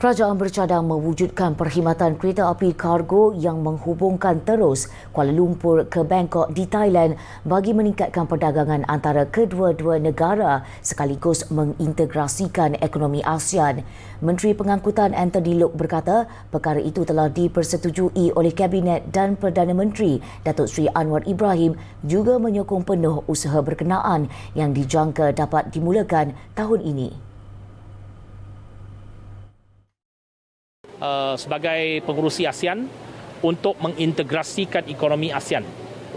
Kerajaan bercadang mewujudkan perkhidmatan kereta api kargo yang menghubungkan terus Kuala Lumpur ke Bangkok di Thailand bagi meningkatkan perdagangan antara kedua-dua negara sekaligus mengintegrasikan ekonomi ASEAN. Menteri Pengangkutan Anthony Loke berkata perkara itu telah dipersetujui oleh Kabinet dan Perdana Menteri Datuk Seri Anwar Ibrahim juga menyokong penuh usaha berkenaan yang dijangka dapat dimulakan tahun ini. Uh, sebagai pengurusi ASEAN untuk mengintegrasikan ekonomi ASEAN.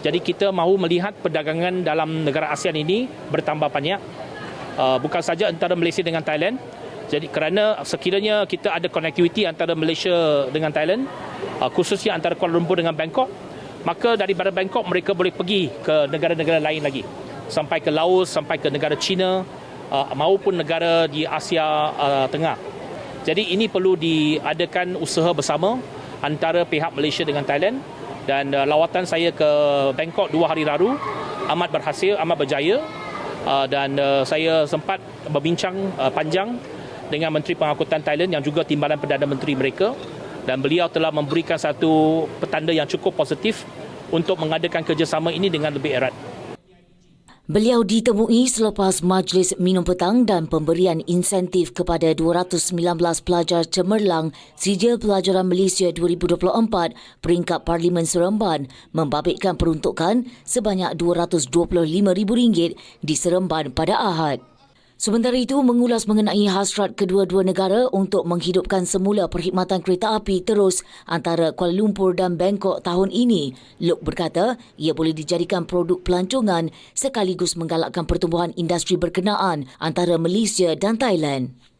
Jadi kita mahu melihat perdagangan dalam negara ASEAN ini bertambah banyak. Uh, bukan saja antara Malaysia dengan Thailand. Jadi kerana sekiranya kita ada connectivity antara Malaysia dengan Thailand, uh, khususnya antara Kuala Lumpur dengan Bangkok, maka daripada Bangkok mereka boleh pergi ke negara-negara lain lagi. Sampai ke Laos, sampai ke negara China uh, maupun negara di Asia uh, Tengah. Jadi ini perlu diadakan usaha bersama antara pihak Malaysia dengan Thailand. Dan uh, lawatan saya ke Bangkok dua hari lalu amat berhasil, amat berjaya. Uh, dan uh, saya sempat berbincang uh, panjang dengan Menteri Pengangkutan Thailand yang juga timbalan Perdana Menteri mereka. Dan beliau telah memberikan satu petanda yang cukup positif untuk mengadakan kerjasama ini dengan lebih erat. Beliau ditemui selepas majlis minum petang dan pemberian insentif kepada 219 pelajar cemerlang Sijil Pelajaran Malaysia 2024 peringkat Parlimen Seremban membabitkan peruntukan sebanyak RM225,000 di Seremban pada Ahad. Sementara itu, mengulas mengenai hasrat kedua-dua negara untuk menghidupkan semula perkhidmatan kereta api terus antara Kuala Lumpur dan Bangkok tahun ini, Luke berkata ia boleh dijadikan produk pelancongan sekaligus menggalakkan pertumbuhan industri berkenaan antara Malaysia dan Thailand.